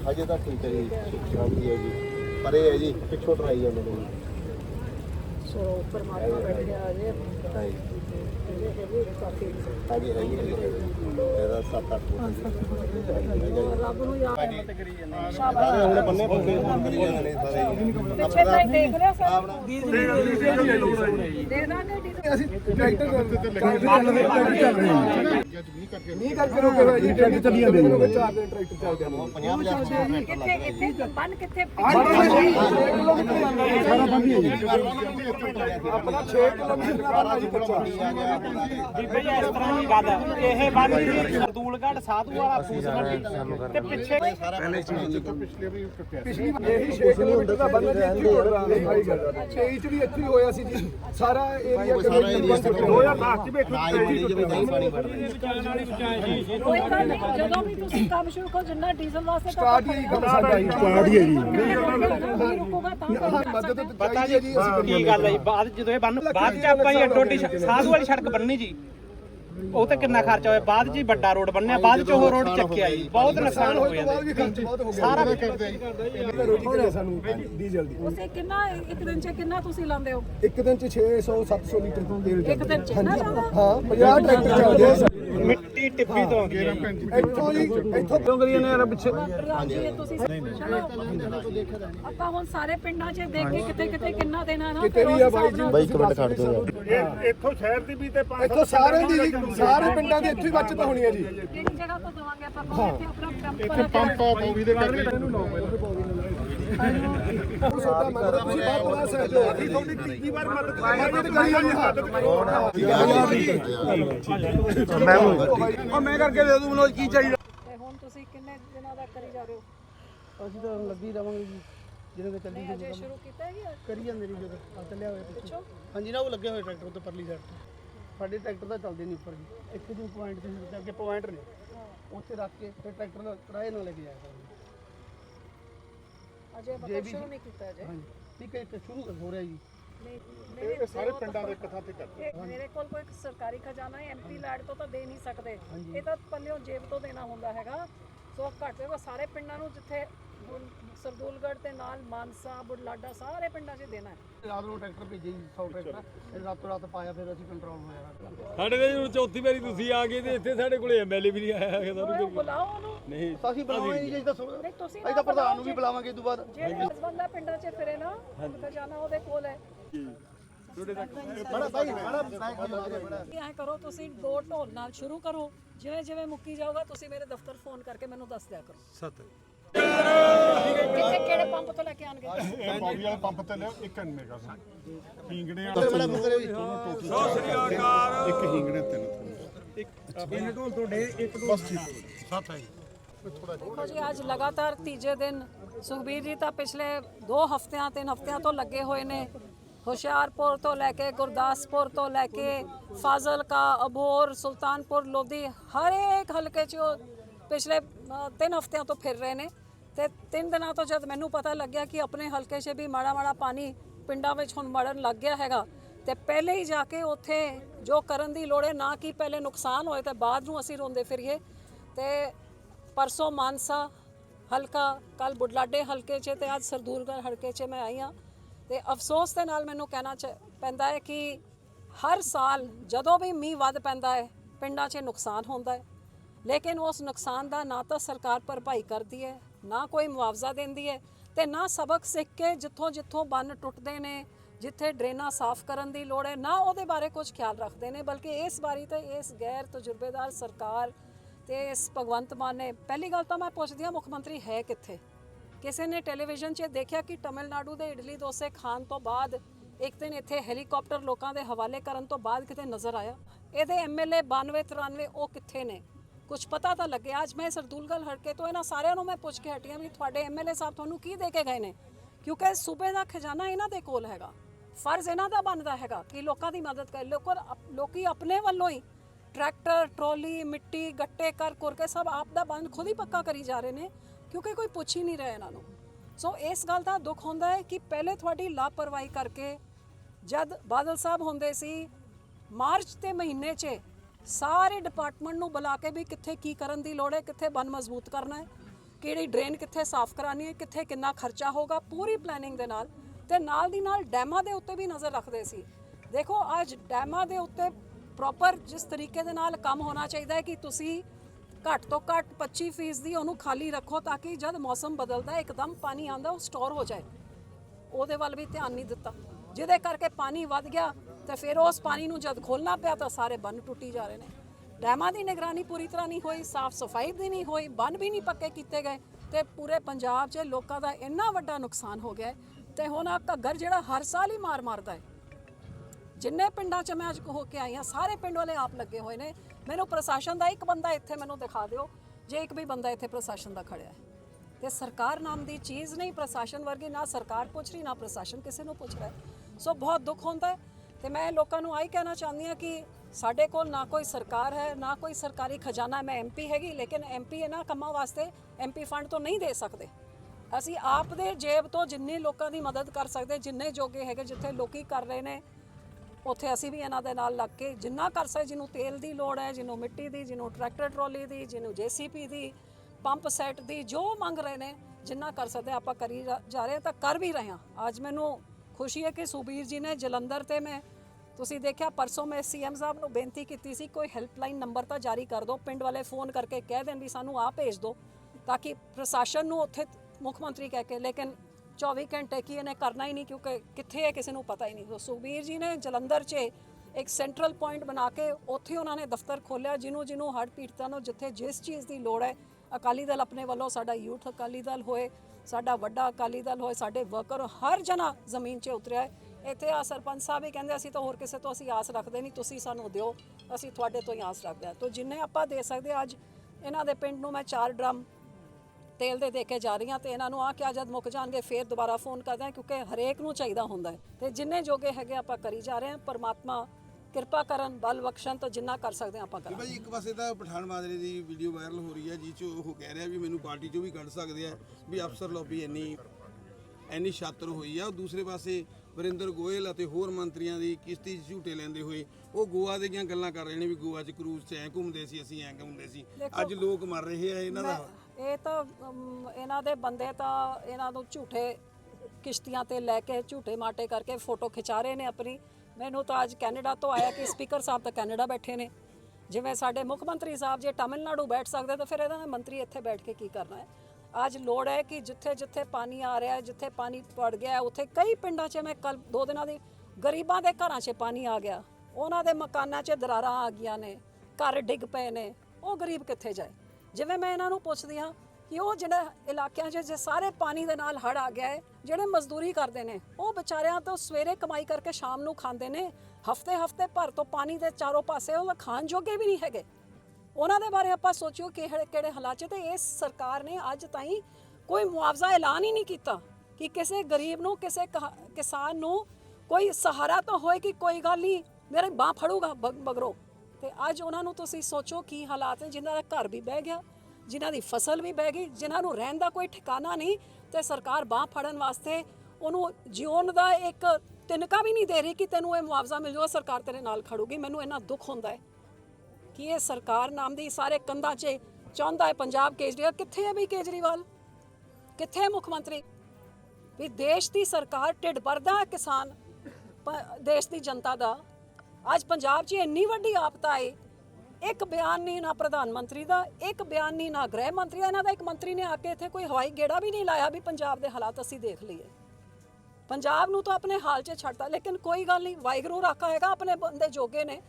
ਹਜੇ ਤਾਂ ਠੀਕ ਹੈ ਜੀ ਸ਼ਾਂਤੀ ਹੈ ਜੀ। ਪਰ ਇਹ ਹੈ ਜੀ ਪਿੱਛੋਂ ਟਰਾਈ ਜਾਂਦੇ ਨੇ ਸੋ ਬੈਠਿਆ ਜੇ ਹਾਂਜੀ। ਕਾਫੀ ਹਾਂਜੀ ਹੈਗੀ ਹੈ ਜੀ। ਇਹਦਾ 7-8 ਰੱਬ ਨੂੰ ਯਾਦ ਸਾਰੇ ਹੁਣ ਬੰਨੇ ਫਸੇ ਕਰੀ ਜਾਂਦੇ ਨੇ ਸਾਰੇ ਜੀ। ਪਿੱਛੇ ਤਾਂ ਦੇਖ ਲਿਆ ਸਰ ਦੇ ਦਾਂਗੇ ਡੀਜ਼ਲ ਨਹੀਂ ਕਰਕੇ ਰੋਕੇ ਹੋਏ ਜੀ ਟਰੈਕਟਰ ਚੱਲੀ ਜਾਂਦੇ ਨੇ। ਚਾਰ ਦਿਨ ਟਰੈਕਟਰ ਚੱਲਦੇ ਨੇ 50 50 ਕਿੱਥੇ ਕਿੱਥੇ ਬੰਨ ਕਿੱਥੇ ਸਾਰਾ ਬੰਦ ਹੀ ਹੈ ਜੀ। ਆਪਣਾ 6 ਕਿਲੋਮੀਟਰ ਦਾ ਰਾਜ ਕੱਚਾ ਬੀਬੇ ਜੀ ਇਸ ਤਰ੍ਹਾਂ ਦੀ ਗੱਲ ਹੈ। ਇਹ ਬੰਨ ਸਰਦੂਲਗੜ੍ਹ ਸਾਧੂ ਵਾਲਾ ਫੂਸ ਮੰਡੀ ਤੇ ਪਿੱਛੇ ਪਿਛਲੀ ਵਾਰ ਇਹੀ 6 ਕਿਲੋਮੀਟਰ ਦਾ ਬੰਦ ਜੀ ਇੱਥੇ ਹੋੜ ਰਹਾ ਹੈ ਸਾਰੀ ਗੱਲ 23 ਚ ਵੀ ਇੱਥੇ ਹੀ ਹੋਇਆ ਸੀ ਜੀ। ਸਾਰਾ ਏਰੀਆ ਸਾਰਾ ਏਰੀਆ 2010 ਚ ਵੀ ਇੱਥੇ ਨਾ ਹੀ ਮੰਡੀ 'ਚ ਵੀ ਨਹੀਂ ਪਾਣੀ ਵੜਦਾ ਕੋਈ ਗੱਲ ਨਹੀਂ ਜਦੋਂ ਵੀ ਤੁਸੀਂ ਕੰਮ ਸ਼ੁਰੂ ਕਰੋ ਜਿੰਨਾ ਡੀਜ਼ਲ ਵਾਸਤੇ ਸਟਾਰਟ ਹੀ ਕੰਮ ਸਾਡਾ ਹੀ। ਸਟਾਰਟ ਹੀ ਹੈ ਜੀ। ਰੁਕੂਗਾ ਤਾਂ ਮਦਦ ਪਤਾ ਚਾਹੀਦੀ ਹੈ ਜੀ ਅਸੀਂ ਕਰੀਏ ਕੀ ਗੱਲ ਹੈ ਜੀ, ਬਾਅਦ ਜਦੋਂ ਇਹ ਬੰਨ ਬਾਅਦ ਚ ਆਪਾਂ ਹੀ ਅੱਡੋ ਅੱਡੀ ਸ਼- ਸਾਧੂ ਵਾਲੀ ਸੜਕ ਬੰਨਣੀ ਜੀ। ਉਹ ਤੇ ਕਿੰਨਾ ਖਰਚਾ ਹੋਇਆ? ਬਾਅਦ ਚ ਹੀ ਵੱਡਾ ਰੋਡ ਬੰਨਿਆ ਬਾਅਦ ਚ ਉਹ ਰੋਡ ਚੱਕਿਆ ਜੀ। ਬਹੁਤ ਨੁਕਸਾਨ ਹੋ ਉਸ ਤੋਂ ਬਾਅਦ ਜਾਂਦਾ ਵੀ ਖਰਚ ਬਹੁਤ ਹੋ ਗਿਆ। ਸਾਰਾ ਕਰਦੇ ਆ ਜੀ ਰੋਜੀ ਕਰਿਆ ਸਾਨੂੰ ਡੀਜ਼ਲ ਦੀ? ਤੁਸੀਂ ਕਿੰਨਾ ਇੱਕ ਦਿਨ 'ਚ ਕਿੰਨਾ ਤੁਸੀਂ ਲਾਉਂਦੇ ਹੋ? ਇੱਕ ਦਿਨ ਚ 600 700 ਲੀਟਰ ਤੇਲ ਇੱਕ ਦਿਨ 'ਚ ਨਾ ਹਾਂ 50 ਟਰੈਕਟਰ ਚੱਲਦੇ ਆ। ਸਰ ਮਿੱਟੀ ਟਿੱਪੀ ਤੋਂ ਆਉਂਦੀ ਹੈ ਜੀ। ਇੱਥੋਂ ਜੀ ਇੱਥੋਂ ਡੋਂਗਰੀਆਂ ਨੇ ਯਾਰ ਪਿੱਛੇ? ਰਾਮ ਜੀ ਇਹ ਤੁਸੀਂ ਆਪਾਂ ਹੁਣ ਸਾਰੇ ਪਿੰਡਾਂ 'ਚ ਦੇਖ ਕੇ ਕਿਤੇ ਕਿਤੇ ਕਿੰਨਾ ਦੇਣਾ ਨਾ ਕਿਤੇ ਵੀ ਆ ਬਾਈ ਜੀ। ਬਾਈ ਇੱਕ ਮਿੰਟ ਖੜ ਜਾਓ ਯਾਰ। ਇੱਥੋਂ ਸ਼ਹਿਰ ਦੀ ਵੀ ਤੇ ਇੱਥੋਂ ਸਾਰੇ ਦੀ ਜੀ, ਸਾਰੇ ਪਿੰਡਾਂ ਦੀ ਇੱਥੋਂ ਹੀ ਬਚਤ ਹੋਣੀ ਹੈ ਜੀ। ਕਿਹੜੀ ਜਗ੍ਹਾ ਤੋਂ ਦਵਾਂਗੇ ਆਪਾਂ ਆਪਾਂ ਇੱਥੇ ਆਪਣਾ ਪੰਪ ਪੰਪ ਪੌੜੀ ਦੇ ਕਰਕੇ। ਤੁਹਾਡਾ ਮਦਦ ਤੁਸੀਂ ਬਹੁਤ ਬੜਾ ਸਹਿਯੋਗ ਹੋ ਅਸੀਂ ਤੁਹਾਡੀ ਤੀਜੀ ਵਾਰ ਮਦਦ ਮਦਦ ਕਰੀ ਜਾਂਦੇ ਹਾਂ ਮੈਂ ਉਹ ਮੈਂ ਕਰਕੇ ਦੇ ਦੂੰ ਮਨੋਜ ਕੀ ਚਾਹੀਦਾ ਤੇ ਹੁਣ ਤੁਸੀਂ ਕਿੰਨੇ ਦਿਨਾਂ ਦਾ ਕਰੀ ਜਾ ਰਹੇ ਹੋ? ਅਸੀਂ ਤਾਂ ਲੱਗੀ ਰਵਾਂਗੇ ਜੀ ਜਦੋਂ ਕਿ ਚੱਲੀ ਨਹੀਂ ਅਜੇ ਸ਼ੁਰੂ ਕੀਤਾ ਹੈ ਜਾਂ ਕਰੀ ਜਾਂਦੇ ਜੀ ਜਦੋਂ ਆ ਚੱਲਿਆ ਹੋਇਆ ਪਿੱਛੇ। ਪਿੱਛੋਂ ਹਾਂਜੀ ਨਾ ਉਹ ਲੱਗੇ ਹੋਏ ਟਰੈਕਟਰ ਉੱਤੇ ਪਰਲੀ ਸਾਈਡ ਤੇ। ਸਾਡੇ ਟਰੈਕਟਰ ਤਾਂ ਚੱਲਦੇ ਨਹੀਂ ਉੱਪਰ ਜੀ। ਇੱਕ ਜੀ ਪੁਆਇੰਟ ਤੇ ਜਿੱਥੇ ਅੱਗੇ ਪੁਆਇੰਟ ਨੇ। ਉੱਥੇ ਰੱਖ ਕੇ ਫਿਰ ਟਰੈਕਟਰ ਨਾਲ ਕਿਰਾਏ ਨਾਲ ਲੈ ਕੇ ਜਾਇਆ ਕਰਾਂਗੇ। ਅਜੇ ਮਤਲਬ ਸ਼ੁਰੂ ਨਹੀਂ ਕੀਤਾ ਅਜੇ। ਹਾਂਜੀ। ਠੀਕ ਹੈ ਇੱਕ ਸ਼ੁਰੂ ਹੋ ਰਿਹਾ ਜੀ। ਇਹ ਸਾਰੇ ਪਿੰਡਾਂ ਦੇ ਕਥਾ ਤੇ ਕਰਦੇ ਮੇਰੇ ਕੋਲ ਕੋਈ ਸਰਕਾਰੀ ਖਜ਼ਾਨਾ ਹੈ ਐਮਪੀ ਲੈਡ ਤੋਂ ਤਾਂ ਦੇ ਨਹੀਂ ਸਕਦੇ। ਇਹ ਤਾਂ ਪੱਲਿਓਂ ਜੇਬ ਤੋਂ ਦੇਣਾ ਹੁੰਦਾ ਹੈਗਾ। ਸੋ ਘੱਟ ਤੋਂ ਸਾਰੇ ਪਿੰਡਾਂ ਨੂੰ ਜਿੱਥੇ ਸਰਦੂਲਗੜ੍ਹ ਤੇ ਨਾਲ ਮਾਨਸਾ ਬੁਢਲਾਡਾ ਸਾਰੇ ਪਿੰਡਾਂ 'ਚ ਦੇਣਾ ਹੈ। ਰਾਤ ਨੂੰ ਟਰੈਕਟਰ ਭੇਜੇ ਜੀ 100 ਟਰੈਕਟਰ। ਰਾਤੋਂ ਰਾਤ ਪਾਇਆ ਫਿਰ ਅਸੀਂ ਕੰਟਰੋਲ ਹੋਇਆ ਸਾਡੇ ਦੇ ਹੁਣ ਚੌਥੀ ਵਾਰੀ ਤੁਸੀਂ ਆ ਗਏ ਤੇ ਇੱਥੇ ਸਾਡੇ ਕੋਲੇ ਐਮਐਲਏ ਵੀ ਨਹੀਂ ਆਇਆ ਹੈਗਾ ਸਾਨੂੰ ਬੁਲਾਓ ਉਹਨੂੰ। ਨਹੀਂ ਅਸੀਂ ਬੁਲਾਵਾਂਗੇ ਜੀ ਦੱਸੋ ਨਹੀਂ ਤੁਸੀਂ ਅਸੀਂ ਤਾਂ ਪ੍ਰਧਾਨ ਨੂੰ ਵੀ ਬੁਲਾਵਾਂਗੇ ਤੋਂ ਬਾਅਦ ਜੇ 10 ਬੰਦਾ ਪਿੰਡਾਂ 'ਚ ਫਿਰੇ ਨਾ ਖਜ਼ਾਨਾ ਉਹਦੇ ਕੋਲ ਹੈ। ਬੜਾ ਭਾਈ ਬੜਾ ਬੜਾ ਇਹ ਐਂ ਕਰੋ ਤੁਸੀਂ ਦੋ ਢੋਲ ਨਾਲ ਸ਼ੁਰੂ ਕਰੋ। ਜਿਵੇਂ ਜਿਵੇਂ ਮੁੱਕੀ ਜਾਊਗਾ ਤੁਸੀਂ ਮੇਰੇ ਦਫ਼ਤਰ ਫੋਨ ਕਰਕੇ ਮੈਨੂੰ ਦੱਸ ਦਿਆ ਕਰੋ। ਸੱਤ ਕਿੱਥੇ ਕਿਹੜੇ ਪੰਪ ਤੋਂ ਲੈ ਕੇ ਆਣਗੇ ਇਹ ਬਾਬੀ ਵਾਲੇ ਪੰਪ ਤੇ ਲਿਆ ਇੱਕ ਅੰਨੇ ਦਾ ਹੀਂਗਣੇ ਬੜਾ ਮੁਕਰੇ ਵੀ ਇੱਕ ਹੀਂਗਣੇ ਤਿੰਨ ਦੇਖੋ ਜੀ ਅੱਜ ਲਗਾਤਾਰ ਤੀਜੇ ਦਿਨ ਸੁਖਬੀਰ ਜੀ ਤਾਂ ਪਿਛਲੇ 2 ਹਫ਼ਤਿਆਂ ਤਿੰਨ ਹਫ਼ਤਿਆਂ ਤੋਂ ਲੱਗੇ ਹੋਏ ਨੇ। ਹੁਸ਼ਿਆਰਪੁਰ ਤੋਂ ਲੈ ਕੇ ਗੁਰਦਾਸਪੁਰ ਤੋਂ ਲੈ ਕੇ ਫਾਜ਼ਿਲਕਾ ਅਬੋਰ ਸੁਲਤਾਨਪੁਰ ਲੋਧੀ ਹਰ ਇੱਕ ਹਲਕੇ 'ਚ ਉਹ ਪਿਛਲੇ ਅ, ਤਿੰਨ ਹਫ਼ਤਿਆਂ ਤੋਂ ਫਿਰ ਰਹੇ ਨੇ। ਤੇ ਤਿੰਨ ਦਿਨਾਂ ਤੋਂ ਜਦ ਮੈਨੂੰ ਪਤਾ ਲੱਗਿਆ ਕਿ ਆਪਣੇ ਹਲਕੇ 'ਚ ਵੀ ਮਾੜਾ ਮਾੜਾ ਪਾਣੀ ਪਿੰਡਾਂ ਵਿੱਚ ਹੁਣ ਮੜਨ ਲੱਗ ਗਿਆ ਹੈਗਾ ਤੇ ਪਹਿਲੇ ਹੀ ਜਾ ਕੇ ਉੱਥੇ ਜੋ ਕਰਨ ਦੀ ਲੋੜ ਹੈ ਨਾ ਕਿ ਪਹਿਲੇ ਨੁਕਸਾਨ ਹੋਏ ਤੇ ਬਾਅਦ ਨੂੰ ਅਸੀਂ ਰੋਂਦੇ ਫਿਰੀਏ। ਤੇ ਪਰਸੋਂ ਮਾਨਸਾ ਹਲਕਾ ਕੱਲ ਬੁਢਲਾਡੇ ਹਲਕੇ 'ਚ ਤੇ ਅੱਜ ਸਰਦੂਰਗੜ੍ਹ ਹਲਕੇ 'ਚ ਮੈਂ ਆਈ ਹਾਂ। ਤੇ ਅਫਸੋਸ ਦੇ ਨਾਲ ਮੈਨੂੰ ਕਹਿਣਾ ਚ- ਪੈਂਦਾ ਹੈ ਕਿ ਹਰ ਸਾਲ ਜਦੋਂ ਵੀ ਮੀਂਹ ਵੱਧ ਪੈਂਦਾ ਹੈ ਪਿੰਡਾਂ 'ਚ ਨੁਕਸਾਨ ਹੁੰਦਾ ਹੈ। ਲੇਕਿਨ ਉਸ ਨੁਕਸਾਨ ਦਾ ਨਾ ਤਾਂ ਸਰਕਾਰ ਭਰਪਾਈ ਕਰਦੀ ਹੈ, ਨਾ ਕੋਈ ਮੁਆਵਜ਼ਾ ਦਿੰਦੀ ਹੈ ਤੇ ਨਾ ਸਬਕ ਸਿੱਖ ਕੇ ਜਿੱਥੋਂ ਜਿੱਥੋਂ ਬੰਨ ਟੁੱਟਦੇ ਨੇ, ਜਿੱਥੇ ਡਰੇਨਾਂ ਸਾਫ਼ ਕਰਨ ਦੀ ਲੋੜ ਹੈ, ਨਾ ਉਹਦੇ ਬਾਰੇ ਕੁਝ ਖਿਆਲ ਰੱਖਦੇ ਨੇ, ਬਲਕਿ ਇਸ ਵਾਰੀ ਤਾਂ ਇਸ ਗੈਰ ਤਜਰਬੇਦਾਰ ਸਰਕਾਰ ਤੇ ਇਸ ਭਗਵੰਤ ਮਾਨ ਨੇ, ਪਹਿਲੀ ਗੱਲ ਤਾਂ ਮੈਂ ਪੁੱਛਦੀ ਹਾਂ ਮੁੱਖ ਮੰਤਰੀ ਹੈ ਕਿੱਥੇ? ਕਿਸੇ ਨੇ ਟੈਲੀਵਿਜ਼ਨ 'ਚ ਦੇਖਿਆ ਕਿ ਤਮਿਲਨਾਡੂ ਦੇ ਇਡਲੀ ਡੋਸੇ ਖਾਣ ਤੋਂ ਬਾਅਦ ਇੱਕ ਦਿਨ ਇੱਥੇ ਹੈਲੀਕਾਪਟਰ ਲੋਕਾਂ ਦੇ ਹਵਾਲੇ ਕਰਨ ਤੋਂ ਬਾਅਦ ਕਿਤੇ ਨਜ਼ਰ ਆਇਆ? ਇਹਦੇ ਐਮਐਲਏ 92 93 ਉਹ ਕਿੱਥੇ ਨੇ? ਕੁਝ ਪਤਾ ਤਾਂ ਲੱਗਿਆ ਅੱਜ ਮੈਂ ਸਰਦੂਲਗੜ੍ਹ ਹਲਕੇ ਤੋਂ, ਇਹਨਾਂ ਸਾਰਿਆਂ ਨੂੰ ਮੈਂ ਪੁੱਛ ਕੇ ਹਟੀ ਹਾਂ ਵੀ ਤੁਹਾਡੇ ਐਮਐਲਏ ਸਾਹਿਬ ਤੁਹਾਨੂੰ ਕੀ ਦੇ ਕੇ ਗਏ ਨੇ? ਕਿਉਂਕਿ ਸੂਬੇ ਦਾ ਖਜ਼ਾਨਾ ਇਹਨਾਂ ਦੇ ਕੋਲ ਹੈਗਾ। ਫਰਜ਼ ਇਹਨਾਂ ਦਾ ਬਣਦਾ ਹੈਗਾ ਕਿ ਲੋਕਾਂ ਦੀ ਮਦਦ ਕਰ। ਲੋਕਾਂ ਲੋਕੀ ਆਪਣੇ ਵੱਲੋਂ ਹੀ ਟਰੈਕਟਰ, ਟਰੋਲੀ, ਮਿੱਟੀ, ਗੱਟੇ ਕਰ ਕਰ ਕੇ ਸਭ ਆਪ ਦਾ ਬੰਦ ਖੁਦ ਹੀ ਪੱਕਾ ਕਰੀ ਜਾ ਰਹੇ ਨੇ, ਕਿਉਂਕਿ ਕੋਈ ਪੁੱਛ ਹੀ ਨਹੀਂ ਰਿਹਾ ਇਹਨਾਂ ਨੂੰ। ਸੋ ਇਸ ਗੱਲ ਦਾ ਦੁੱਖ ਹੁੰਦਾ ਹੈ ਕਿ ਪਹਿਲੇ ਤੁਹਾਡੀ ਲਾਪਰਵਾਹੀ ਕਰਕੇ ਜਦ ਬਾਦਲ ਸਾਹਿਬ ਹੁੰਦੇ ਸੀ, ਮਾਰਚ ਦੇ ਮਹੀਨੇ 'ਚ ਸਾਰੇ ਡਿਪਾਰਟਮੈਂਟ ਨੂੰ ਬੁਲਾ ਕੇ ਵੀ ਕਿੱਥੇ ਕੀ ਕਰਨ ਦੀ ਲੋੜ ਹੈ, ਕਿੱਥੇ ਬੰਨ ਮਜ਼ਬੂਤ ਕਰਨਾ ਹੈ, ਕਿਹੜੀ ਡਰੇਨ ਕਿੱਥੇ ਸਾਫ਼ ਕਰਾਣੀ ਹੈ, ਕਿੱਥੇ ਕਿੰਨਾ ਖਰਚਾ ਹੋਗਾ ਪੂਰੀ ਪਲੈਨਿੰਗ ਦੇ ਨਾਲ ਤੇ ਨਾਲ ਦੀ ਨਾਲ ਡੈਮਾਂ ਦੇ ਉੱਤੇ ਵੀ ਨਜ਼ਰ ਰੱਖਦੇ ਸੀ। ਦੇਖੋ, ਅੱਜ ਡੈਮਾਂ ਦੇ ਉੱਤੇ ਪ੍ਰੋਪਰ ਜਿਸ ਤਰੀਕੇ ਦੇ ਨਾਲ ਕੰਮ ਹੋਣਾ ਚਾਹੀਦਾ ਹੈ ਕਿ ਤੁਸੀਂ ਘੱਟ ਤੋਂ ਘੱਟ 25 ਫੀਸਦੀ ਉਹਨੂੰ ਖਾਲੀ ਰੱਖੋ ਤਾਂ ਕਿ ਜਦ ਮੌਸਮ ਬਦਲਦਾ ਇੱਕਦਮ ਪਾਣੀ ਆਂਦਾ ਉਹ ਸਟੋਰ ਹੋ ਜਾਏ। ਉਹਦੇ ਵੱਲ ਵੀ ਧਿਆਨ ਨਹੀਂ ਦਿੱਤਾ। ਜਿਹਦੇ ਕਰਕੇ ਪਾਣੀ ਵੱਧ ਗਿਆ ਤੇ ਫਿਰ ਉਸ ਪਾਣੀ ਨੂੰ ਜਦ ਖੋਲਣਾ ਪਿਆ ਤਾਂ ਸਾਰੇ ਬੰਨ ਟੁੱਟੀ ਜਾ ਰਹੇ ਨੇ। ਡੈਮਾਂ ਦੀ ਨਿਗਰਾਨੀ ਪੂਰੀ ਤਰ੍ਹਾਂ ਨਹੀਂ ਹੋਈ, ਸਾਫ਼ ਸਫ਼ਾਈ ਵੀ ਨਹੀਂ ਹੋਈ, ਬੰਨ ਵੀ ਨਹੀਂ ਪੱਕੇ ਕੀਤੇ ਗਏ ਤੇ ਪੂਰੇ ਪੰਜਾਬ 'ਚ ਲੋਕਾਂ ਦਾ ਇੰਨਾ ਵੱਡਾ ਨੁਕਸਾਨ ਹੋ ਗਿਆ ਹੈ। ਤੇ ਹੁਣ ਆ ਘੱਗਰ ਜਿਹੜਾ ਹਰ ਸਾਲ ਹੀ ਮਾਰ ਮਾਰਦਾ ਹੈ। ਜਿੰਨੇ ਪਿੰਡਾਂ 'ਚ ਮੈਂ ਅੱਜ ਹੋ ਕੇ ਆਈ ਹਾਂ, ਸਾਰੇ ਪਿੰਡ ਵਾਲੇ ਆਪ ਲੱਗੇ ਹੋਏ ਨੇ। ਮੈਨੂੰ ਪ੍ਰਸ਼ਾਸਨ ਦਾ ਇੱਕ ਬੰਦਾ ਇੱਥੇ ਮੈਨੂੰ ਦਿਖਾ ਦਿਓ, ਜੇ ਇੱਕ ਵੀ ਬੰਦਾ ਇੱਥੇ ਪ੍ਰਸ਼ਾਸਨ ਦਾ ਖੜਿਆ ਹੈ। ਤੇ ਸਰਕਾਰ ਨਾਮ ਦੀ ਚੀਜ਼ ਨਹੀਂ, ਪ੍ਰਸ਼ਾਸਨ ਵਰਗੀ ਨਾ ਸਰਕਾਰ ਪੁੱਛ ਰਹੀ, ਨਾ ਪ੍ਰਸ਼ਾਸਨ ਕਿਸੇ ਨੂੰ ਪੁੱਛ ਰਿਹਾ ਸੋ ਬਹੁਤ ਦੁੱਖ ਹੁੰਦਾ ਹੈ। ਤੇ ਮੈਂ ਲੋਕਾਂ ਨੂੰ ਆਹੀ ਕਹਿਣਾ ਚਾਹੁੰਦੀ ਹਾਂ ਕਿ ਸਾਡੇ ਕੋਲ ਨਾ ਕੋਈ ਸਰਕਾਰ ਹੈ, ਨਾ ਕੋਈ ਸਰਕਾਰੀ ਖਜ਼ਾਨਾ। ਮੈਂ ਐਮਪੀ ਹੈਗੀ, ਲੇਕਿਨ ਐਮਪੀ ਇਹਨਾਂ ਕੰਮਾਂ ਵਾਸਤੇ ਐਮਪੀ ਫੰਡ ਤੋਂ ਨਹੀਂ ਦੇ ਸਕਦੇ। ਅਸੀਂ ਆਪ ਦੇ ਜੇਬ ਤੋਂ ਜਿੰਨੇ ਲੋਕਾਂ ਦੀ ਮਦਦ ਕਰ ਸਕਦੇ, ਜਿੰਨੇ ਜੋਗੇ ਹੈਗੇ ਜਿੱਥੇ ਲੋਕੀ ਕਰ ਰਹੇ ਨੇ, ਉੱਥੇ ਅਸੀਂ ਵੀ ਇਹਨਾਂ ਦੇ ਨਾਲ ਲੱਗ ਕੇ ਜਿੰਨਾ ਕਰ ਸਕਦੇ, ਜਿਹਨੂੰ ਤੇਲ ਦੀ ਲੋੜ ਹੈ, ਜਿਹਨੂੰ ਮਿੱਟੀ ਦੀ, ਜਿਹਨੂੰ ਟਰੈਕਟਰ ਟਰਾਲੀ ਦੀ, ਜਿਹਨੂੰ ਜੀਸੀਪੀ ਦੀ, ਪੰਪ ਸੈੱਟ ਦੀ, ਜੋ ਮੰਗ ਰਹੇ ਨੇ, ਜਿੰਨਾ ਕਰ ਸਕਦੇ ਆਪਾਂ ਕਰੀ ਜਾ ਜਾ ਰਹੇ ਹਾਂ ਤਾਂ ਕਰ ਵੀ ਰਹੇ ਹਾਂ। ਅੱਜ ਮੈਨੂੰ ਖੁਸ਼ੀ ਹੈ ਕਿ ਸੁਬੀਰ ਜੀ ਨੇ ਜਲੰਧਰ ਤੇ ਮੈਂ, ਤੁਸੀਂ ਦੇਖਿਆ ਪਰਸੋਂ ਮੈਂ ਸੀਐਮ ਸਾਹਿਬ ਨੂੰ ਬੇਨਤੀ ਕੀਤੀ ਸੀ, ਕੋਈ ਹੈਲਪਲਾਈਨ ਨੰਬਰ ਤਾਂ ਜਾਰੀ ਕਰ ਦਿਓ, ਪਿੰਡ ਵਾਲੇ ਫੋਨ ਕਰਕੇ ਕਹਿ ਦੇਣ ਵੀ ਸਾਨੂੰ ਆਹ ਭੇਜ ਦਿਓ, ਤਾਂ ਕਿ ਪ੍ਰਸ਼ਾਸਨ ਨੂੰ ਉੱਥੇ ਮੁੱਖ ਮੰਤਰੀ ਕਹਿ ਕੇ, ਲੇਕਿਨ 24 ਘੰਟੇ ਕੀ ਇਹਨੇ ਕਰਨਾ ਹੀ ਨਹੀਂ, ਕਿਉਂਕਿ ਕਿੱਥੇ ਹੈ ਕਿਸੇ ਨੂੰ ਪਤਾ ਹੀ ਨਹੀਂ। ਸੋ ਸੁਖਬੀਰ ਜੀ ਨੇ ਜਲੰਧਰ 'ਚ ਇੱਕ ਸੈਂਟਰਲ ਪੁਆਇੰਟ ਬਣਾ ਕੇ ਉੱਥੇ ਉਹਨਾਂ ਨੇ ਦਫ਼ਤਰ ਖੋਲ੍ਹਿਆ, ਜਿਹਨੂੰ ਜਿਹਨੂੰ ਹੜ੍ਹ ਪੀੜਤਾਂ ਨੂੰ ਜਿੱਥੇ ਜਿਸ ਚੀਜ਼ ਦੀ ਲੋੜ ਹੈ, ਅਕਾਲੀ ਦਲ ਆਪਣੇ ਵੱਲੋਂ ਸਾਡਾ ਯੂਥ ਅਕਾਲੀ ਦਲ ਹੋਏ ਸਾਡਾ ਵੱਡਾ ਅਕਾਲੀ ਦਲ ਹੋਏ, ਸਾਡੇ ਵਰਕਰ ਹਰ ਜਨਾ ਜ਼ਮੀਨ 'ਚ ਉਤਰਿਆ ਹੈ। ਇੱਥੇ ਆ ਸਰਪੰਚ ਸਾਹਿਬ ਹੀ ਕਹਿੰਦੇ, ਅਸੀਂ ਤਾਂ ਹੋਰ ਕਿਸੇ ਤੋਂ ਅਸੀਂ ਆਸ ਰੱਖਦੇ ਨਹੀਂ, ਤੁਸੀਂ ਸਾਨੂੰ ਦਿਓ, ਅਸੀਂ ਤੁਹਾਡੇ ਤੋਂ ਹੀ ਆਸ ਰੱਖਦੇ ਹਾਂ। ਤਾਂ ਜਿੰਨੇ ਆਪਾਂ ਦੇ ਸਕਦੇ ਹਾਂ, ਅੱਜ ਇਹਨਾਂ ਦੇ ਪਿੰਡ ਨੂੰ ਮੈਂ ਚਾਰ ਡਰਮ ਤੇਲ ਦੇ ਦੇ ਕੇ ਜਾ ਰਹੀਆਂ ਤੇ ਇਹਨਾਂ ਨੂੰ ਆ ਕਿ ਜਦ ਮੁੱਕ ਜਾਣਗੇ, ਫੇਰ ਦੁਬਾਰਾ ਫੋਨ ਕਰਦੇ ਆ ਕਿਉਂਕਿ ਹਰੇਕ ਨੂੰ ਚਾਹੀਦਾ ਹੁੰਦਾ ਹੈ। ਤੇ ਜਿੰਨੇ ਜੋਗੇ ਹੈਗੇ ਆਪਾਂ ਕਰੀ ਜਾ ਰਹੇ ਹਾਂ, ਪਰਮਾਤਮਾ ਕਿਰਪਾ ਕਰਨ ਬਲ ਬਖਸ਼ਣ ਤਾਂ ਜਿੰਨਾ ਕਰ ਸਕਦੇ ਹਾਂ ਆਪਾਂ ਕਰਾਂਗੇ। ਭਾਈ ਇੱਕ ਪਾਸੇ ਤਾਂ ਪਠਾਨ ਮਾਜਰੇ ਦੀ ਵੀਡੀਓ ਵਾਇਰਲ ਹੋ ਰਹੀ ਹੈ ਜਿਸ 'ਚ ਉਹ ਕਹਿ ਰਿਹਾ ਵੀ ਮੈਨੂੰ ਪਾਰਟੀ 'ਚੋਂ ਵੀ ਕੱਢ ਸਕਦੇ ਆ ਵੀ ਅਫਸਰ ਲੌਬੀ ਇੰਨੀ ਇੰਨੀ ਛਾਤਰ ਹੋਈ ਆ। ਦੂਸਰੇ ਪਾਸੇ ਵਰਿੰਦਰ ਗੋਇਲ ਅਤੇ ਹੋਰ ਮੰਤਰੀਆਂ ਦੀ ਕਿਸ਼ਤੀ 'ਚ ਝੂਟੇ ਲੈਂਦੇ ਹੋਏ ਉਹ ਗੋਆ ਦੀਆਂ ਗੱਲਾਂ ਕਰ ਰਹੇ ਨੇ ਵੀ ਗੋਆ 'ਚ ਕਰੂਜ਼ 'ਚ ਐ ਘੁੰਮਦੇ ਸੀ ਅਸੀਂ ਐ ਘੁੰਮਦੇ ਸੀ। ਅੱਜ ਲੋਕ ਮਰ ਰਹੇ ਆ ਇਹਨਾਂ ਦਾ। ਇਹ ਤਾਂ ਅਮ, ਇਹਨਾਂ ਦੇ ਬੰਦੇ ਤਾਂ ਇਹਨਾਂ ਨੂੰ ਝੂਠੇ ਕਿਸ਼ਤੀਆਂ ਤੇ ਲੈ ਕੇ ਝੂਠੇ ਮਾਟੇ ਕਰਕੇ ਫੋਟੋ ਖਿਚਾ ਰਹੇ ਨੇ ਆਪਣੀ। ਮੈਨੂੰ ਤਾਂ ਅੱਜ ਕੈਨੇਡਾ ਤੋਂ ਆਇਆ ਕਿ ਸਪੀਕਰ ਸਾਹਿਬ ਤਾਂ ਕੈਨੇਡਾ ਬੈਠੇ ਨੇ। ਜਿਵੇਂ ਸਾਡੇ ਮੁੱਖ ਮੰਤਰੀ ਸਾਹਿਬ ਜੇ ਤਾਮਿਲਨਾਡੂ ਬੈਠ ਸਕਦੇ ਤਾਂ ਫਿਰ ਇਹਨਾਂ ਦੇ ਮੰਤਰੀ ਇੱਥੇ ਬੈਠ ਕੇ ਕੀ ਕਰਨਾ ਹੈ? ਅੱਜ ਲੋੜ ਹੈ ਕਿ ਜਿੱਥੇ ਜਿੱਥੇ ਪਾਣੀ ਆ ਰਿਹਾ ਹੈ ਜਿੱਥੇ ਪਾਣੀ ਪੜ ਗਿਆ ਹੈ, ਉੱਥੇ ਕਈ ਪਿੰਡਾਂ 'ਚ ਮੈਂ ਕੱਲ ਦੋ ਦਿਨਾਂ ਦੀ ਗਰੀਬਾਂ ਦੇ ਘਰਾਂ 'ਚ ਪਾਣੀ ਆ ਗਿਆ। ਉਹਨਾਂ ਦੇ ਮਕਾਨਾਂ 'ਚ ਦਰਾਰਾਂ ਆ ਗਈਆਂ ਨੇ ਘਰ ਡਿੱਗ ਪਏ ਨੇ। ਉਹ ਗਰੀਬ ਕਿੱਥੇ ਜਾਏ? ਜਿਵੇਂ ਮੈਂ ਇਹਨਾਂ ਨੂੰ ਪੁੱਛਦੀ ਹਾਂ ਕਿ ਉਹ ਜਿਹੜਾ ਇਲਾਕਿਆਂ 'ਚ ਜੇ ਸਾਰੇ ਪਾਣੀ ਦੇ ਨਾਲ ਹੜ ਆ ਗਿਆ ਹੈ ਜਿਹੜੇ ਮਜ਼ਦੂਰੀ ਕਰਦੇ ਨੇ, ਉਹ ਵਿਚਾਰਿਆਂ ਤੋਂ ਸਵੇਰੇ ਕਮਾਈ ਕਰਕੇ ਸ਼ਾਮ ਨੂੰ ਖਾਂਦੇ ਨੇ, ਹਫ਼ਤੇ ਹਫ਼ਤੇ ਭਰ ਤੋਂ ਪਾਣੀ ਦੇ ਚਾਰੋਂ ਪਾਸੇ ਉਹ ਖਾਣ ਜੋਗੇ ਵੀ ਨਹੀਂ ਹੈਗੇ। ਉਹਨਾਂ ਦੇ ਬਾਰੇ ਆਪਾਂ ਸੋਚਿਓ ਕਿਹੜੇ ਕਿਹੜੇ ਹਾਲਾਤ 'ਚ, ਤੇ ਇਸ ਸਰਕਾਰ ਨੇ ਅੱਜ ਤਾਈਂ ਕੋਈ ਮੁਆਵਜ਼ਾ ਐਲਾਨ ਹੀ ਨਹੀਂ ਕੀਤਾ ਕਿ ਕਿਸੇ ਗਰੀਬ ਨੂੰ, ਕਿਸੇ ਕਿਸਾਨ ਨੂੰ ਕੋਈ ਸਹਾਰਾ ਤਾਂ ਹੋਏ ਕਿ ਕੋਈ ਗੱਲ ਨਹੀਂ, ਮੇਰੇ ਬਾਹ ਫੜੂਗਾ ਬਗ- ਬਗਰੋ ਤੇ ਅੱਜ ਉਹਨਾਂ ਨੂੰ ਤੁਸੀਂ ਸੋਚੋ ਕੀ ਹਾਲਾਤ ਨੇ, ਜਿਨ੍ਹਾਂ ਦਾ ਘਰ ਵੀ ਬਹਿ ਗਿਆ ਜਿਨ੍ਹਾਂ ਦੀ ਫਸਲ ਵੀ ਬਹਿ ਗਈ, ਜਿਨ੍ਹਾਂ ਨੂੰ ਰਹਿਣ ਦਾ ਕੋਈ ਠਿਕਾਣਾ ਨਹੀਂ ਤੇ ਸਰਕਾਰ ਬਾਹ ਫੜਨ ਵਾਸਤੇ ਉਹਨੂੰ ਜਿਉਣ ਦਾ ਇੱਕ ਤਿਨਕਾ ਵੀ ਨਹੀਂ ਦੇ ਰਹੀ ਕਿ ਤੈਨੂੰ ਇਹ ਮੁਆਵਜ਼ਾ ਮਿਲ ਜਾਊਗਾ ਸਰਕਾਰ ਤੇਰੇ ਨਾਲ ਖੜੂਗੀ। ਮੈਨੂੰ ਇੰਨਾ ਦੁੱਖ ਹੁੰਦਾ ਹੈ ਕਿ ਇਹ ਸਰਕਾਰ ਨਾਮ ਦੀ ਸਾਰੇ ਕੰਧਾਂ 'ਚ ਚਾਹੁੰਦਾ ਹੈ ਪੰਜਾਬ ਕੇਜਰੀਵਾਲ। ਕਿੱਥੇ ਹੈ ਵੀ ਕੇਜਰੀਵਾਲ? ਕਿੱਥੇ ਹੈ ਮੁੱਖ ਮੰਤਰੀ? ਵੀ ਦੇਸ਼ ਦੀ ਸਰਕਾਰ ਢਿੱਡ ਭਰਦਾ ਹੈ ਕਿਸਾਨ ਦੇਸ਼ ਦੀ ਜਨਤਾ ਦਾ। ਅੱਜ ਪੰਜਾਬ 'ਚ ਇੰਨੀ ਵੱਡੀ ਆਪਤਾ ਹੈ ਇੱਕ ਬਿਆਨ ਨਹੀਂ ਨਾ ਪ੍ਰਧਾਨ ਮੰਤਰੀ ਦਾ, ਇੱਕ ਬਿਆਨ ਨਹੀਂ ਨਾ ਗ੍ਰਹਿ ਮੰਤਰੀ ਦਾ, ਇਹਨਾਂ ਦਾ ਇੱਕ ਮੰਤਰੀ ਨੇ ਆ ਕੇ ਇੱਥੇ ਕੋਈ ਹਵਾਈ ਗੇੜਾ ਵੀ ਨਹੀਂ ਲਾਇਆ ਵੀ ਪੰਜਾਬ ਦੇ ਹਾਲਾਤ ਅਸੀਂ ਦੇਖ ਲਈਏ। ਪੰਜਾਬ ਨੂੰ ਤਾਂ ਆਪਣੇ ਹਾਲ 'ਚ ਛੱਡਦਾ ਲੇਕਿਨ ਕੋਈ ਗੱਲ ਨਹੀਂ, ਵਾਹਿਗੁਰੂ ਰਾਖਾ ਹੈਗਾ, ਆਪਣੇ ਬੰਦੇ ਜੋਗੇ ਨੇ,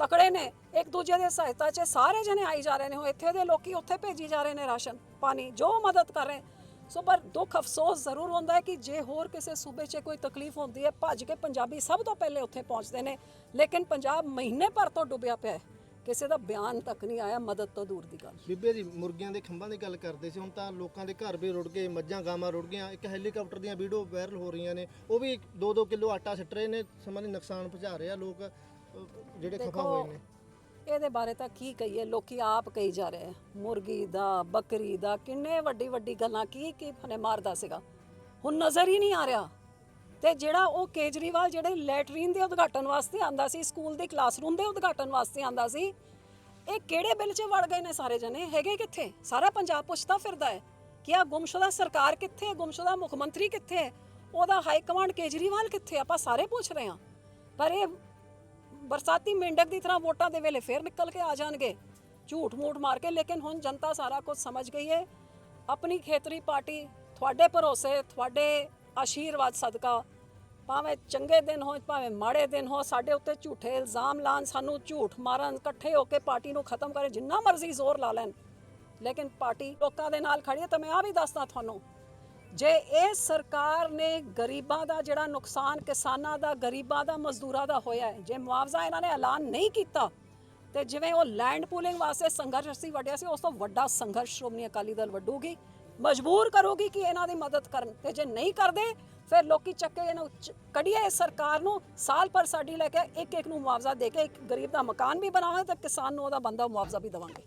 ਤਕੜੇ ਨੇ, ਇੱਕ ਦੂਜੇ ਦੇ ਸਹਾਇਤਾ 'ਚ ਸਾਰੇ ਜਣੇ ਆਈ ਜਾ ਰਹੇ ਨੇ, ਉਹ ਇੱਥੇ ਦੇ ਲੋਕੀ ਉੱਥੇ ਭੇਜੀ ਜਾ ਰਹੇ ਨੇ ਰਾਸ਼ਨ, ਪਾਣੀ, ਜੋ ਮਦਦ ਕਰ ਰਹੇ। ਸੋ ਪਰ ਦੁੱਖ ਅਫਸੋਸ ਜ਼ਰੂਰ ਹੁੰਦਾ ਹੈ ਕਿ ਜੇ ਹੋਰ ਕਿਸੇ ਸੂਬੇ 'ਚ ਕੋਈ ਤਕਲੀਫ ਹੁੰਦੀ ਹੈ, ਭੱਜ ਕੇ ਪੰਜਾਬੀ ਸਭ ਤੋਂ ਪਹਿਲੇ ਉੱਥੇ ਪਹੁੰਚਦੇ ਨੇ, ਲੇਕਿਨ ਪੰਜਾਬ ਮਹੀਨੇ ਭਰ ਤੋਂ ਡੁੱਬਿਆ ਪਿਆ ਹੈ। ਕਿਸੇ ਦਾ ਬਿਆਨ ਤੱਕ ਨਹੀਂ ਆਇਆ ਮਦਦ ਤੋਂ ਦੂਰ ਦੀ ਗੱਲ। ਬੀਬੇ ਜੀ ਮੁਰਗੀਆਂ ਦੇ ਖੰਭਾਂ ਦੀ ਗੱਲ ਕਰਦੇ ਸੀ ਹੁਣ ਤਾਂ ਲੋਕਾਂ ਦੇ ਘਰ ਵੀ ਰੁੜ ਗਏ ਮੱਝਾਂ ਗਾਵਾਂ ਰੁੜ ਗਈਆਂ ਇੱਕ ਹੈਲੀਕਾਪਟਰ ਦੀਆਂ ਵੀਡੀਓ ਵਾਇਰਲ ਹੋ ਰਹੀਆਂ ਨੇ ਉਹ ਵੀ 2-2 ਕਿਲੋ ਆਟਾ ਸਿੱਟ ਰਹੇ ਨੇ ਸਮਾਂ ਦੀ ਨੁਕਸਾਨ ਪਹੁੰਚਾ ਰਹੇ ਆ ਲੋਕ ਅਹ, ਜਿਹੜੇ ਖਫਾ ਹੋਏ ਨੇ। ਇਹਦੇ ਬਾਰੇ ਤਾਂ ਕੀ ਕਹੀਏ ਲੋਕੀ ਆਪ ਕਹੀ ਜਾ ਰਹੇ ਆ ਮੁਰਗੀ ਦਾ ਬੱਕਰੀ ਦਾ ਕਿੰਨੇ ਵੱਡੀ ਵੱਡੀ ਗੱਲਾਂ ਕੀ ਕੀ ਫਨੇ ਮਾਰਦਾ ਸੀਗਾ। ਹੁਣ ਨਜ਼ਰ ਹੀ ਨਹੀਂ ਆ ਰਿਹਾ। ਤੇ ਜਿਹੜਾ ਉਹ ਕੇਜਰੀਵਾਲ ਜਿਹੜੇ ਲੈਟਰੀਨ ਦੇ ਉਦਘਾਟਨ ਵਾਸਤੇ ਆਂਦਾ ਸੀ, ਸਕੂਲ ਦੇ ਕਲਾਸਰੂਮ ਦੇ ਉਦਘਾਟਨ ਵਾਸਤੇ ਆਂਦਾ ਸੀ, ਇਹ ਕਿਹੜੇ ਬਿੱਲ 'ਚ ਵੜ ਗਏ ਨੇ ਸਾਰੇ ਜਣੇ? ਹੈਗੇ ਕਿੱਥੇ? ਸਾਰਾ ਪੰਜਾਬ ਪੁੱਛਦਾ ਫਿਰਦਾ ਹੈ ਕਿ ਆ ਗੁੰਮਸ਼ੁਦਾ ਸਰਕਾਰ ਕਿੱਥੇ ਹੈ? ਗੁੰਮਸ਼ੁਦਾ ਮੁੱਖ ਮੰਤਰੀ ਕਿੱਥੇ ਹੈ? ਉਹਦਾ ਹਾਈ ਕਮਾਂਡ ਕੇਜਰੀਵਾਲ ਕਿੱਥੇ ਆਪਾਂ ਸਾਰੇ ਪੁੱਛ ਰਹੇ ਹਾਂ। ਪਰ ਇਹ ਬਰਸਾਤੀ ਮੇਂਢਕ ਦੀ ਤਰ੍ਹਾਂ ਵੋਟਾਂ ਦੇ ਵੇਲੇ ਫੇਰ ਨਿਕਲ ਕੇ ਆ ਜਾਣਗੇ। ਝੂਠ ਮੂਠ ਮਾਰ ਕੇ, ਲੇਕਿਨ ਹੁਣ ਜਨਤਾ ਸਾਰਾ ਕੁਝ ਸਮਝ ਗਈ ਹੈ। ਆਪਣੀ ਖੇਤਰੀ ਪਾਰਟੀ, ਤੁਹਾਡੇ ਭਰੋਸੇ, ਤੁਹਾਡੇ ਆਸ਼ੀਰਵਾਦ, ਸਦਕਾ। ਭਾਵੇਂ ਚੰਗੇ ਦਿਨ ਹੋਣ, ਭਾਵੇਂ ਮਾੜੇ ਦਿਨ ਹੋ ਸਾਡੇ ਉੱਤੇ ਝੂਠੇ ਇਲਜ਼ਾਮ ਲਾਣ ਸਾਨੂੰ ਝੂਠ ਮਾਰਨ, ਇਕੱਠੇ ਹੋ ਕੇ ਪਾਰਟੀ ਨੂੰ ਖਤਮ ਕਰੇ, ਜਿੰਨਾ ਮਰਜ਼ੀ ਜ਼ੋਰ ਲਾ ਲੈਣ। ਲੇਕਿਨ ਪਾਰਟੀ ਲੋਕਾਂ ਦੇ ਨਾਲ ਖੜੀ ਹੈ, ਤਾਂ ਮੈਂ ਆ ਵੀ ਦੱਸਦਾ ਤੁਹਾਨੂੰ। ਜੇ ਇਹ ਸਰਕਾਰ ਨੇ ਗਰੀਬਾਂ ਦਾ ਜਿਹੜਾ ਨੁਕਸਾਨ, ਕਿਸਾਨਾਂ ਦਾ, ਗਰੀਬਾਂ ਦਾ, ਮਜ਼ਦੂਰਾਂ ਦਾ ਹੋਇਆ ਹੈ, ਜੇ ਮੁਆਵਜ਼ਾ ਇਹਨਾਂ ਨੇ ਐਲਾਨ ਨਹੀਂ ਕੀਤਾ, ਤੇ ਜਿਵੇਂ ਉਹ ਲੈਂਡ ਪੂਲਿੰਗ ਵਾਸਤੇ ਸੰਘਰਸ਼ ਅਸੀਂ ਵੱਡਿਆ ਸੀ, ਉਸ ਤੋਂ ਵੱਡਾ ਸੰਘਰਸ਼ ਸ਼੍ਰੋਮਣੀ ਅਕਾਲੀ ਦਲ ਵੱਡੂਗੀ ਮਜਬੂਰ ਕਰੂਗੀ ਕਿ ਇਹਨਾਂ ਦੀ ਮਦਦ ਕਰਨ ਤੇ ਜੇ ਨਹੀਂ ਕਰਦੇ ਫਿਰ ਲੋਕੀ ਚੱਕੇ ਇਹਨੂੰ ਕੱਢੀਏ ਇਸ ਸਰਕਾਰ ਨੂੰ। ਸਾਲ ਪਰ ਸਾਡੀ ਲੈ ਕੇ ਇੱਕ ਇੱਕ ਨੂੰ ਮੁਆਵਜ਼ਾ ਦੇ ਕੇ ਇੱਕ ਗਰੀਬ ਦਾ ਮਕਾਨ ਵੀ ਬਣਾਵਾਂਗੇ ਤੇ ਕਿਸਾਨ ਨੂੰ ਉਹਦਾ ਬੰਦਾ ਮੁਆਵਜ਼ਾ ਵੀ ਦੇਵਾਂਗੇ।